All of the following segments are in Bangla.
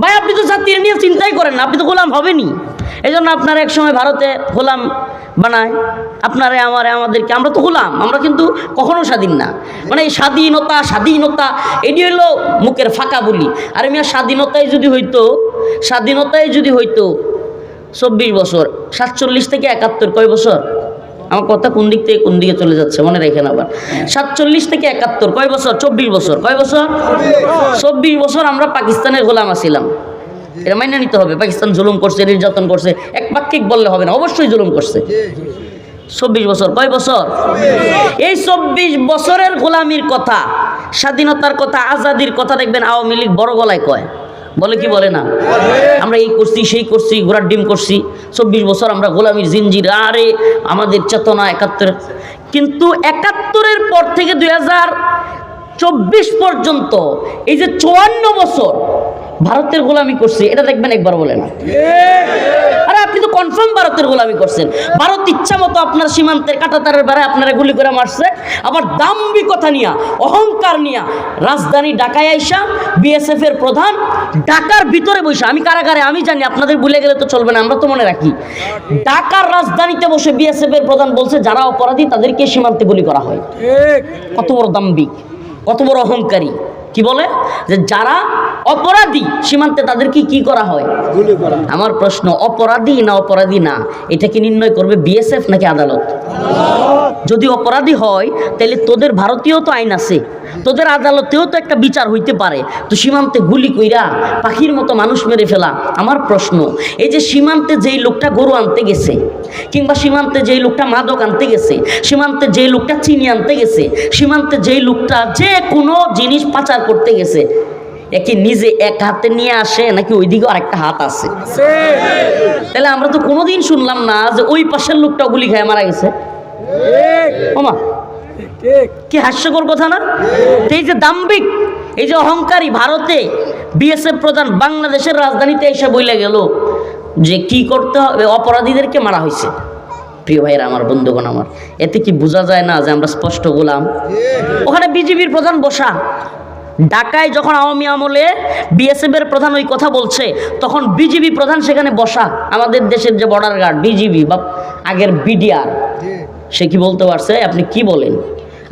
ভাই, আপনি তো জাতির নিয়ে চিন্তাই করেন না, আপনি তো গোলাম হবেনই। এই জন্য আপনার এক সময় ভারতে গোলাম বানায়, আপনারে, আমারে, আমাদেরকে, আমরা তো গোলাম, আমরা কিন্তু কখনো স্বাধীন না। মানে এই স্বাধীনতা স্বাধীনতা, এটি হলো মুখের ফাঁকা বলি। আর মিয়া, স্বাধীনতাই যদি হইতো, স্বাধীনতাই যদি হইতো, চব্বিশ বছর, সাতচল্লিশ থেকে একাত্তর, কয় বছর? আমার কথা কোন দিক থেকে কোন দিকে চলে যাচ্ছে মনে রেখেন আবার। সাতচল্লিশ থেকে একাত্তর কয় বছর? চব্বিশ বছর। কয় বছর? চব্বিশ। বছর আমরা পাকিস্তানের গোলাম আছিলাম। এটা মাইনে নিতে হবে। পাকিস্তান জুলুম করছে নির্যাতন করছে। এক পাক্ষিক বললে হবে না অবশ্যই জুলুম করছে। চব্বিশ বছর কয় বছর? এই চব্বিশ বছরের গোলামির কথা স্বাধীনতার কথা আজাদির কথা দেখবেন আওয়ামী লীগ বড় গলায় কয়। বলে কি বলে না? আমরা এই করছি, সেই করছি, ঘোড়ার ডিম করছি, চব্বিশ বছর আমরা গোলামির জিনজির, আরে আমাদের চেতনা একাত্তর কিন্তু একাত্তরের পর থেকে দুই চব্বিশ পর্যন্ত এই যে চুয়ান্ন বছর ভারতের গোলামি করছে, এটা দেখবেন একবার বলে না আরে আপনি তো কনফার্ম ভারতের গোলামি করছেন। ভারত ইচ্ছা মতো আপনার সীমান্তের কাটাতারের বেড়ায় আপনারা গুলি করে মারছে। আবার দাম্ভিকতা নিয়া, অহংকার নিয়া রাজধানী ঢাকায় আইসা বিএসএফ এর প্রধান ঢাকার ভিতরে বসে আমি কারাগারে, আমি জানি, আপনাদের ভুলে গেলে তো চলবে না, আমরা তো মনে রাখি। ঢাকার রাজধানীতে বসে বিএসএফ এর প্রধান বলছে, যারা অপরাধী তাদেরকে সীমান্তে গুলি করা হয়। কত বড় দাম্ভিক, কত বড় অহংকারী। কি বলে? যে যারা অপরাধী সীমান্তে তাদেরকে কি করা হয়? আমার প্রশ্ন অপরাধী না অপরাধী না? এটা কি নির্ণয় করবে বিএসএফ নাকি আদালত? যদি অপরাধী হয় তাহলে তোদের ভারতীয় তো আইন আছে। তোদের আদালতেও তো একটা বিচার হইতে পারে। তো সীমান্তে গুলি কইরা পাখির মতো মানুষ মেরে ফেলা আমার প্রশ্ন। এই যে সীমান্তে যেই লোকটা গরু আনতে গেছে কিংবা সীমান্তে যেই লোকটা মাদক আনতে গেছে সীমান্তে যেই লোকটা চিনি আনতে গেছে সীমান্তে যেই লোকটা যে কোনো জিনিস পাচার করতে গেছে। একে নিজে এক হাতে নিয়ে আসে নাকি ওইদিকে আরেকটা হাত আছে? তাহলে আমরা তো কোনোদিন শুনলাম না যে ওই পাশের লোকটা গুলি খেয়ে মারা গেছে। ওমা কি হাস্যকর কথা না? এই যে দাম্বিক এই যে অহংকারী ভারতে বিএসএফ প্রধান বাংলাদেশের রাজধানীতে এসে বইলে গেল যে কি করতে হবে অপরাধীদেরকে মারা হয়েছে। প্রিয় ভাইয়েরা আমার বন্ধুগণ আমার এতে কি বোঝা যায় না যে আমরা স্পষ্ট গোলাম? ওখানে বিজেপির প্রধান বসা ঢাকায় যখন আওয়ামী আমলে বিএসএফ এর প্রধান ওই কথা বলছে তখন বিজিবি প্রধান সেখানে বসা। আমাদের দেশের যে বর্ডার গার্ড বিজিবি বা আগের বিডিআর সে কি বলতে পারছে? আপনি কি বলেন?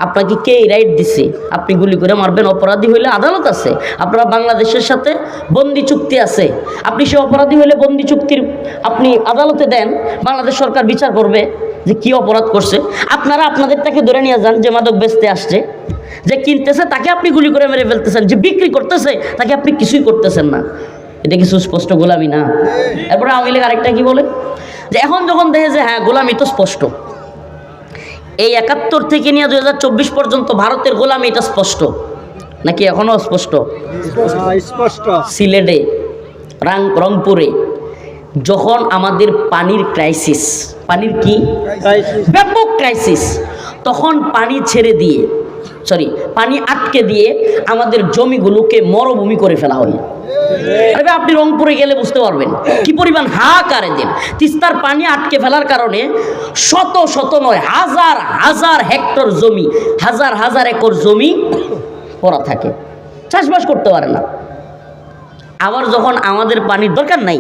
আপনাকে কে রাইট দিছে? আপনি গুলি করে মারবেন, অপরাধী হইলে আদালত আছে। আপনারা বাংলাদেশের সাথে বন্দি চুক্তি আছে। আপনি সে অপরাধী হইলে বন্দি চুক্তির আপনি আদালতে দেন, বাংলাদেশ সরকার বিচার করবে যে কি অপরাধ করছে। আপনারা আপনাদের তাকে ধরে নিয়ে যান যে মাদক বেচতে আসছে, যে কিনতেছে, তাকে আপনি গুলি করে মেরে ফেলতেছেন, যে বিক্রি করতেছে, তাকে আপনি কিছুই করতেছেন না। এটা কি সুস্পষ্ট গোলামি না? এরপরে আওয়ামী লীগ আরেকটা কি বলে? যে এখন যখন দেখে যে হ্যাঁ গোলামি তো স্পষ্ট। এই একাত্তর থেকে নিয়ে দু হাজার চব্বিশ পর্যন্ত ভারতের গোলামি এটা স্পষ্ট? নাকি এখনও স্পষ্ট? স্পষ্ট। সিলেটে রাং রংপুরে যখন আমাদের পানির ক্রাইসিস পানির কি? ব্যাপক ক্রাইসিস তখন পানি ছেড়ে দিয়ে সরি, পানি আটকে দিয়ে আমাদের জমিগুলোকে মরুভূমি করে ফেলা হয়। আপনি রংপুরে গেলে বুঝতে পারবেন কি পরিমাণ হাহাকারে দেন তিস্তার পানি আটকে ফেলার কারণে শত শত নয়, হাজার হাজার হেক্টর জমি, হাজার হাজার একর জমি পড়া থাকে। চাষবাস করতে পারে না। আবার যখন আমাদের পানির দরকার নাই,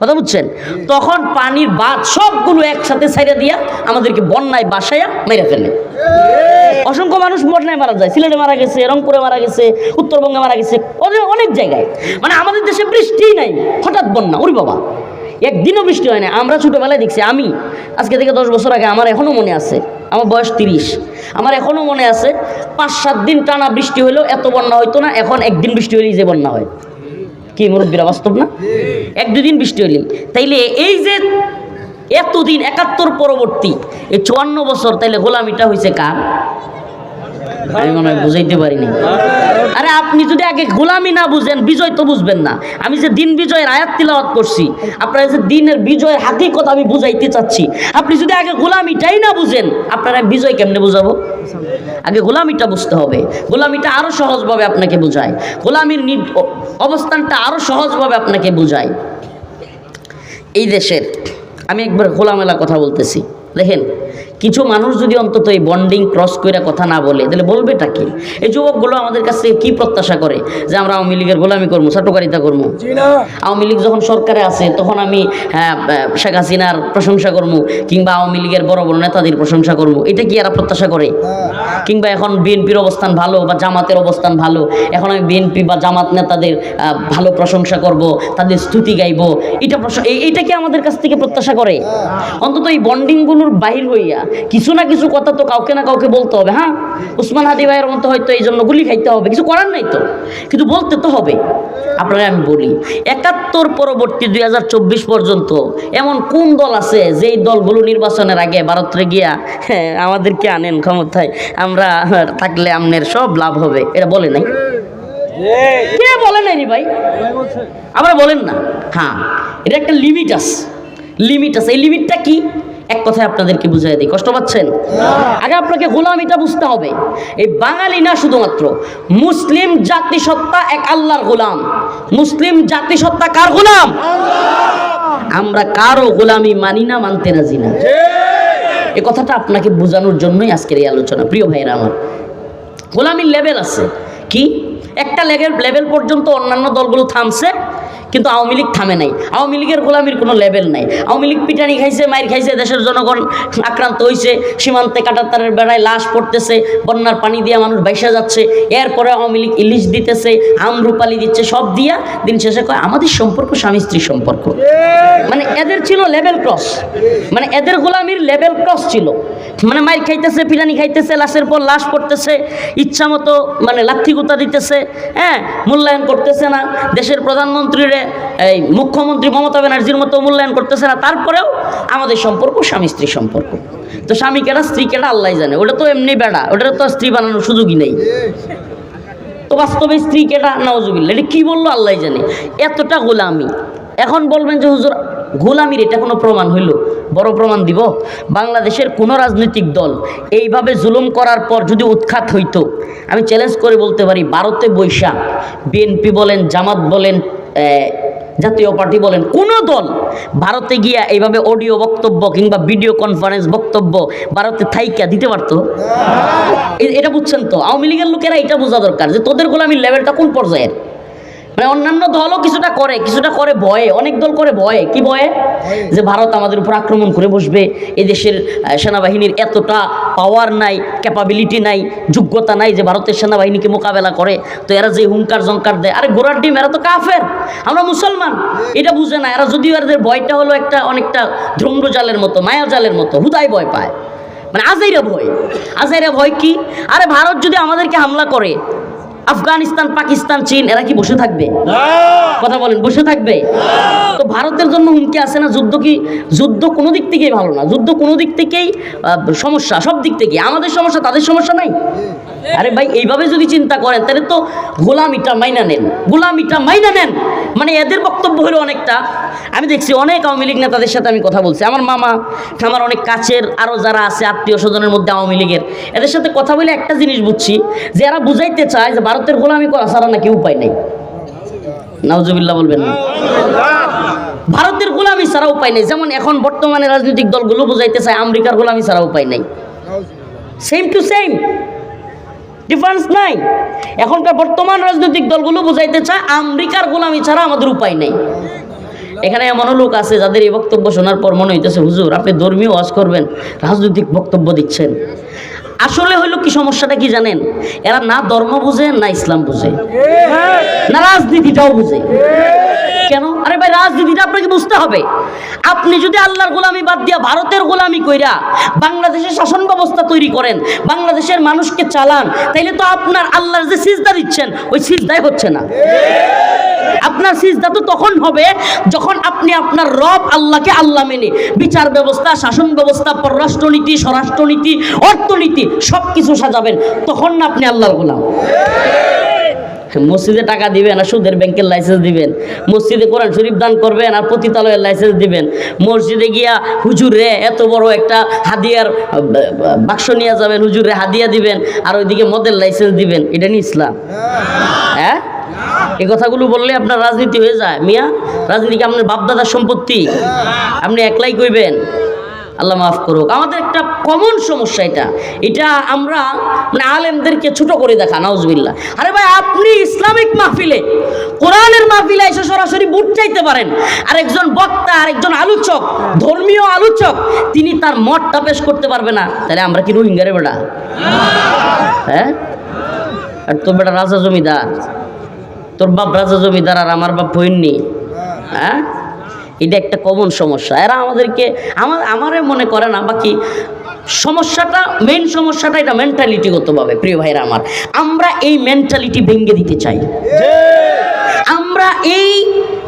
কথা বুঝছেন? তখন পানির বাদ সবগুলো একসাথে ছাইড়া দিয়া আমাদেরকে বন্যায় বাসায়া মেরে ফেলে। অসংখ্য মানুষ বন্যায় মারা যায়, সিলেটে মারা গেছে, রংপুরে মারা গেছে, উত্তরবঙ্গে মারা গেছে, অনেক অনেক জায়গায়। মানে আমাদের দেশে বৃষ্টিই নাই, হঠাৎ বন্যা, ওরে বাবা। একদিনও বৃষ্টি হয় না আমরা ছোটোবেলায় দেখছি, আমি আজকে থেকে দশ বছর আগে আমার এখনও মনে আছে, আমার বয়স তিরিশ, আমার এখনও মনে আছে, পাঁচ সাত দিন টানা বৃষ্টি হলেও এত বন্যা হইতো না, এখন একদিন বৃষ্টি হলেই যে বন্যা হয়। কি মুরব্বীরা, বাস্তব না? এক দুদিন বৃষ্টি হলেই তাইলে এই যে এতদিন একাত্তর পরবর্তী, এই চুয়ান্ন বছর, তাইলে গোলামিটা হয়েছে কার? বুঝাইতে পারিনি। আরে আপনি যদি আগে গোলামি না বুঝেন, বিজয় তো বুঝবেন না। আমি যে দিন বিজয়ের আয়াত তিলাওয়াত করছি, আপনারা যে দিনের বিজয়ের হাকিকত আমি বুঝাইতে চাচ্ছি। আপনি যদি আগে গোলামিটাই না বুঝেন, আপনারা বিজয় কেমনে বুঝাবো? আগে গোলামিটা বুঝতে হবে। গোলামিটা আরও সহজভাবে আপনাকে বোঝায়। গোলামির অবস্থানটা আরও সহজভাবে আপনাকে বোঝায়। এই দেশের, আমি একবার খোলামেলা কথা বলতেছি। দেখেন কিছু মানুষ যদি অন্তত এই বন্ডিং ক্রস করে কথা না বলে তাহলে বলবেটা কি? এই যুবকগুলো আমাদের কাছ থেকে কি প্রত্যাশা করে? যে আমরা আওয়ামী লীগের গোলামি করব চাটুকারিতা করব? আওয়ামী লীগ যখন সরকারে আছে তখন আমি হ্যাঁ, শেখ হাসিনার প্রশংসা করব কিংবা আওয়ামী লীগের বড় বড় নেতাদের প্রশংসা করব। এটা কি এরা প্রত্যাশা করে? কিংবা এখন বিএনপির অবস্থান ভালো বা জামাতের অবস্থান ভালো? এখন আমি বিএনপি বা জামাত নেতাদের ভালো প্রশংসা করব তাদের স্তুতি গাইব। এটা এইটা কি আমাদের কাছ থেকে প্রত্যাশা করে? অন্তত এই বন্ডিংগুলোর বাহির হইয়া কিছু না কিছু কথা তো কাউকে না কাউকে বলতে হবে হ্যাঁ? উসমান হাদি ভাইয়ের মতো হয়তো এই জন্য গুলি খাইতে হবে কিছু করার নাই তো। কিন্তু বলতে তো হবে। আপনারা আমি বলি একাত্তর পরবর্তী দুই হাজার চব্বিশ পর্যন্ত এমন কোন দল আছে যেই দলগুলো নির্বাচনের আগে ভারতে গিয়া হ্যাঁ, আমাদেরকে আনেন ক্ষমতায়? আমরা থাকলে আমনের সব লাভ হবে। এটা বলে নাই? কে? বলে নাই ভাই? আমরা বলেন না। হ্যাঁ এটা একটা লিমিট আছে। লিমিট আছে। এই লিমিটটা কি? এক কথায় আপনাদেরকে বুঝাই দিই। কষ্ট পাচ্ছেন? আগে আপনাকে গোলামিটা বুঝতে হবে। এই বাঙালি না শুধুমাত্র মুসলিম জাতিসত্তা এক আল্লাহর গোলাম। মুসলিম জাতিসত্তা কার গোলাম? আমরা কারও গোলামি মানি না মানতে রাজি না। এ কথাটা আপনাকে বোঝানোর জন্যই আজকের এই আলোচনা প্রিয় ভাইয়েরা আমার। গোলামির লেভেল আছে। কি? একটা লেভেল লেভেল পর্যন্ত অন্যান্য দলগুলো থামছে কিন্তু আওয়ামী লীগ থামে নাই। আওয়ামী লীগের গোলামির কোনো লেভেল নাই। আওয়ামী লীগ পিটানি খাইছে, মাইর খাইছে, দেশের জনগণ আক্রান্ত হয়েছে সীমান্তে কাটাতারের বেড়ায় লাশ পড়তেছে, বন্যার পানি দিয়ে মানুষ বাইসা যাচ্ছে, এরপরে আওয়ামী লীগ ইলিশ দিতেছে আমরুপালি দিচ্ছে, সব দিয়া দিন শেষে কয়, আমাদের সম্পর্ক স্বামী স্ত্রীর সম্পর্ক। মানে এদের ছিল লেভেল ক্রস। মানে এদের গোলামির লেভেল ক্রস ছিল। মানে মাইর খাইতেছে, পিটানি খাইতেছে, লাশের পর লাশ পড়তেছে ইচ্ছা মতো মানে লাথি গুতা দিতেছে হ্যাঁ মূল্যায়ন করতেছে না। দেশের প্রধানমন্ত্রীর এই মুখ্যমন্ত্রী মমতা ব্যানার্জির মতো মূল্যায়ন করতেছে না, তারপরেও আমাদের সম্পর্ক স্বামী স্ত্রীর সম্পর্ক। তো স্বামী কেটা স্ত্রী কেটা আল্লাহ জানে। ওটা তো এমনি বেড়া ওটা তো স্ত্রী বানানোর সুযোগই নেই। তো বাস্তবে স্ত্রী কেটা নওয়াজুবিল্লা এটা কী বলল আল্লাহ জানে। এতটা গোলামি। এখন বলবেন যে, হুজুর, গোলামির এটা কোনো প্রমাণ হইল? বড় প্রমাণ দিব। বাংলাদেশের কোনো রাজনৈতিক দল এইভাবে জুলুম করার পর যদি উৎখাত হইতো, আমি চ্যালেঞ্জ করে বলতে পারি, ভারতে বৈশাখ। বিএনপি বলেন, জামাত বলেন জাতীয় পার্টি বলেন কোনো দল ভারতে গিয়া এইভাবে অডিও বক্তব্য কিংবা ভিডিও কনফারেন্স বক্তব্য ভারতে থাইকা দিতে পারতো? এটা বুঝছেন তো? আওয়ামী লীগের লোকেরা এটা বোঝা দরকার যে তোদের গোলামীর লেভেলটা কোন পর্যায়ের? মানে অন্যান্য দলও কিছুটা করে কিছুটা করে ভয়ে অনেক দল করে ভয়ে। কি ভয়ে? যে ভারত আমাদের উপর আক্রমণ করে বসবে এই দেশের সেনাবাহিনীর এতটা পাওয়ার নাই ক্যাপাবিলিটি নাই যোগ্যতা নাই যে ভারতের সেনাবাহিনীকে মোকাবেলা করে। তো এরা যে হুঙ্কার জঙ্কার দেয় আরে গোড়ার ডিম এরা তো কাফের আমরা মুসলমান। এটা বুঝে না এরা যদিও এদের ভয়টা হলো একটা অনেকটা ধ্রুম্রজালের মতো মায়াজালের মতো হুদায় ভয় পায়। মানে আজাইরা ভয়। আজাইরা ভয় কি? আরে ভারত যদি আমাদেরকে হামলা করে আফগানিস্তান পাকিস্তান চীন এরা কি বসে থাকবে? কথা বলেন বসে থাকবে? তো ভারতের জন্য হুমকি আছে না? যুদ্ধ কি যুদ্ধ কোনো দিক থেকেই ভালো না। যুদ্ধ কোনো দিক থেকেই সমস্যা সব দিক থেকে আমাদের সমস্যা তাদের সমস্যা নাই? আরে ভাই এইভাবে যদি চিন্তা করেন তাহলে তো গোলামিটা মাইনা নেন। গোলামিটা মাইনা নেন। মানে এদের বক্তব্য হলো অনেকটা। আমি দেখছি অনেক আওয়ামী লীগ নেতাদের সাথে আমি কথা বলছি। আমার মামা আমার অনেক কাছের আরও যারা আছে আত্মীয় স্বজনের মধ্যে আওয়ামী লীগের এদের সাথে কথা বলে একটা জিনিস বুঝছি যে এরা বুঝাইতে চায় যে ভারতের গোলামি করা ছাড়া নাকি উপায় নেই। নাউজুবিল্লাহ বলবেন না। ভারতের গোলামি ছাড়া উপায় নেই। যেমন এখন বর্তমানে রাজনৈতিক দলগুলো বুঝাইতে চায়, আমেরিকার গোলামি ছাড়া উপায় নেই। সেম টু সেম ডিফারেন্স নাই। এখনকার বর্তমান রাজনৈতিক দলগুলো বুঝাইতে চায়, আমেরিকার গোলামি ছাড়া আমাদের উপায় নেই। এখানে এমনও লোক আছে যাদের এই বক্তব্য শোনার পর মনে হইতেছে, হুজুর, আপনি ধর্মীয় ওয়াজ করবেন, রাজনৈতিক বক্তব্য দিচ্ছেন। আসলে হইল কি সমস্যাটা কি জানেন? এরা না ধর্ম বুঝে, না ইসলাম বুঝে। না রাজনীতিটাও বুঝে। কেন? আরে ভাই, রাজনীতিটা আপনাকে বুঝতে হবে। আপনি যদি আল্লাহর গোলামি বাদ দিয়া ভারতের গোলামি কইরা বাংলাদেশের শাসন ব্যবস্থা তৈরি করেন, বাংলাদেশের মানুষকে চালান, তাইলে তো আপনার আল্লাহর যে সিজদা দিচ্ছেন, ওই সিজদাই হচ্ছে না। আপনার সিজদা তো তখন হবে যখন আপনি আপনার রব আল্লাহকে আল্লাহ মেনে। বিচার ব্যবস্থা শাসন ব্যবস্থা পররাষ্ট্রনীতি স্বরাষ্ট্রনীতি অর্থনীতি সব কিছু সাজাবেন। তখন না আপনি আল্লাহর গোলাম। মসজিদে টাকা দিবেন আর সুদের ব্যাংকের লাইসেন্স দিবেন। মসজিদে কোরআন শরীফ দান করবেন আর পতিতালয়ের লাইসেন্স দিবেন। মসজিদে গিয়া হুজুর রে এত বড় একটা হাদিয়ার বাক্স নিয়ে যাবেন হুজুর হাদিয়া দিবেন আর ওইদিকে মদের লাইসেন্স দিবেন। এটা নিয়ে ইসলাম। এই কথাগুলো বললে আপনার রাজনীতি হয়ে যায়। মিয়া, রাজনীতি আপনার বাপদাদার সম্পত্তি? আপনি একলাই কইবেন? আল্লাহ মাফ করুক। আমাদের একটা কমন সমস্যা এটা। এটা আমরা মানে আলেমদেরকে ছোট করে দেখা নাউজবিল্লা আরে ভাই, আপনি ইসলামিক মাহফিলে, কোরআনের মাহফিলে এসে সরাসরি বুট চাইতে পারেন। আর একজন বক্তা আর একজন আলোচক, ধর্মীয় আলোচক, তিনি তার মতটা পেশ করতে পারবে না। তাহলে আমরা কি রোহিঙ্গারে বেটা? হ্যাঁ? আর তোর বেটা রাজা জমিদার। তোর বাপ রাজা জমিদার আর আমার বাপ বইননি হ্যাঁ? এটা একটা কমন সমস্যা। এরা আমাদেরকে, আমার, আমারে মনে করে না, বাকি সমস্যাটা মেন সমস্যাটা এটা মেন্টালিটিগতভাবে প্রিয় ভাইরা আমার। আমরা এই মেন্টালিটি ভেঙে দিতে চাই। আমরা এই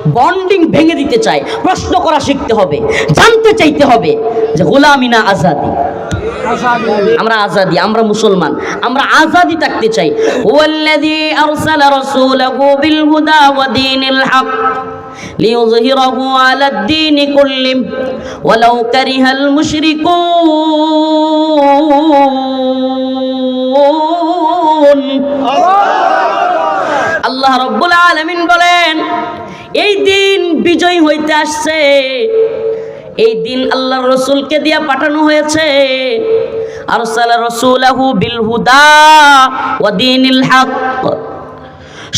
বন্ডিং ভেঙে দিতে চাই। প্রশ্ন করা শিখতে হবে, জানতে চাইতে হবে যে গোলামিনা আজাদি? আমরা আজাদি আমরা মুসলমান আমরা আজাদি থাকতে চাই ওয়াল্লাযী আরসালা রাসূলাহু বিল হুদা ওয়া দীনিল হক ليظهره على الدين كله ولو كره المشركون আল্লাহ রব্বুল আলামিন বলেন এই দিন বিজয় হইতে আসছে এই দিন আল্লাহর রসুলকে দিয়া পাঠানো হয়েছে। আরসালা রসুলাহু বিল হুদা ওয়া দীনিল হক।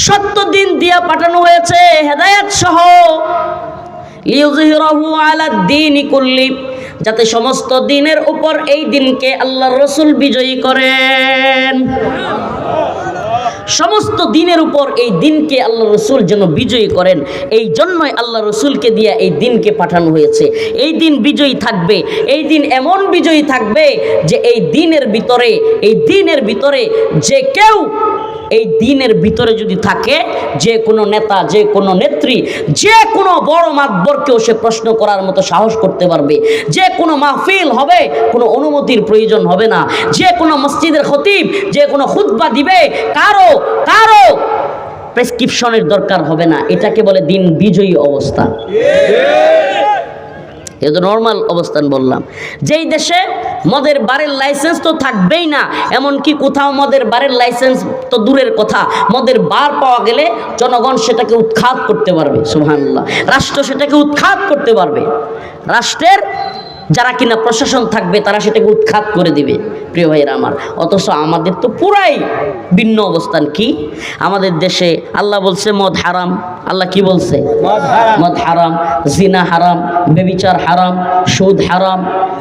সত্য দিন দিয়া পাঠানো হয়েছে, হেদায়েত সহ। লিউজহিরাহু আলা দ্বীনি কুল্লি, যাতে সমস্ত দিনের উপর এই দিনকে আল্লাহর রসুল বিজয়ী করেন। সমস্ত দিনের উপর এই দিনকে আল্লাহ রসুল যেন বিজয়ী করেন, এই জন্যই আল্লাহ রসুলকে দিয়ে এই দিনকে পাঠানো হয়েছে। এই দিন বিজয়ী থাকবে, এই দিন এমন বিজয়ী থাকবে যে এই দিনের ভিতরে, এই দিনের ভিতরে যে কেউ এই দিনের ভিতরে যদি থাকে, যে কোনো নেতা, যে কোনো নেত্রী, যে কোনো বড় মাতবরকেও সে প্রশ্ন করার মতো সাহস করতে পারবে। যে কোনো মাহফিল হবে, কোনো অনুমতির প্রয়োজন হবে না। যে কোনো মসজিদের খতিব, যে কোনো খুতবা দিবে, কারও কারও প্রেসক্রিপশনের দরকার হবে না। এটাকে বলে দিন বিজয়ী অবস্থা। এটা নর্মাল অবস্থান বললাম। যেই দেশে মদের বারের লাইসেন্স তো থাকবেই না, এমনকি কোথাও মদের বারের লাইসেন্স তো দূরের কথা, মদের বার পাওয়া গেলে জনগণ সেটাকে উৎখাত করতে পারবে সুহান রাষ্ট্র সেটাকে উৎখাত করতে পারবে। রাষ্ট্রের যারা কিনা প্রশাসন থাকবে তারা সেটাকে উৎখাত করে দিবে। প্রিয় ভাইয়েরা আমার অথচ আমাদের তো পুরাই ভিন্ন অবস্থান কি? আমাদের দেশে আল্লাহ বলছে মদ হারাম। আল্লাহ কি বলছে? মদ হারাম। জিনা হারাম বেবিচার হারাম সুদ হারাম।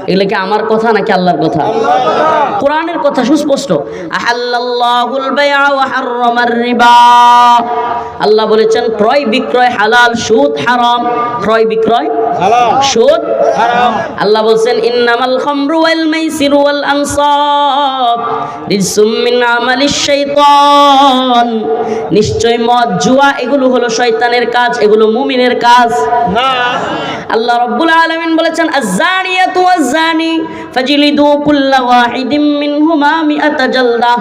এগুলো কি আমার কথা নাকি আল্লাহর কথা? কোরআনের কথা সুস্পষ্ট। আল্লাহ বলেছেন ক্রয় বিক্রয় হালাল সুদ হারাম। ক্রয় বিক্রয় সুদ হারাম। আল্লাহ বলছেন ইন্নামাল খামরু ওয়াল মাইসিরু ওয়াল আনসাব রিজসুম মিন আমালিশ শাইতান। নিশ্চয় মদ জুয়া এগুলো হলো শয়তানের কাজ এগুলো মুমিনের কাজ। না। আল্লাহ রাব্বুল আলামিন বলেছেন আয-যানিয়াতু ওয়াজ-যানি ফাজলিদু কুল্লা ওয়াহিদিম মিনহুমা মিআতা জালদা।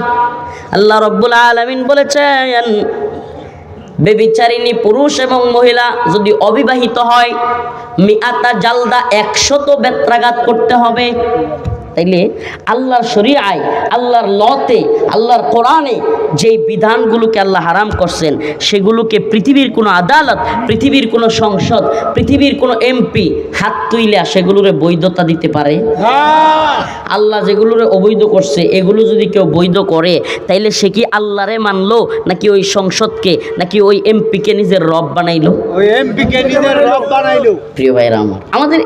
আল্লাহ রাব্বুল আলামিন বলেছেন বেবিচারিণী পুরুষ এবং মহিলা যদি অবিবাহিত হয় মিয়াতা জালদা একশত বেত্রাঘাত করতে হবে। তাইলে আল্লাহর শরিয়ায় আল্লাহর লতে আল্লাহর কোরআনে যেই বিধানগুলোকে আল্লাহ হারাম করছেন সেগুলোকে পৃথিবীর কোনো আদালত পৃথিবীর কোনো সংসদ পৃথিবীর কোনো এমপি হাত তুইলা সেগুলোরে বৈধতা দিতে পারে? আল্লাহ যেগুলোরে অবৈধ করছে এগুলো যদি কেউ বৈধ করে তাইলে সে কি আল্লাহরে মানলো? নাকি ওই সংসদকে নাকি ওই এমপিকে নিজের রব বানাইলো? ওই এমপি নিজের রব বানাইলো। প্রিয় ভাইরা আমার আমাদের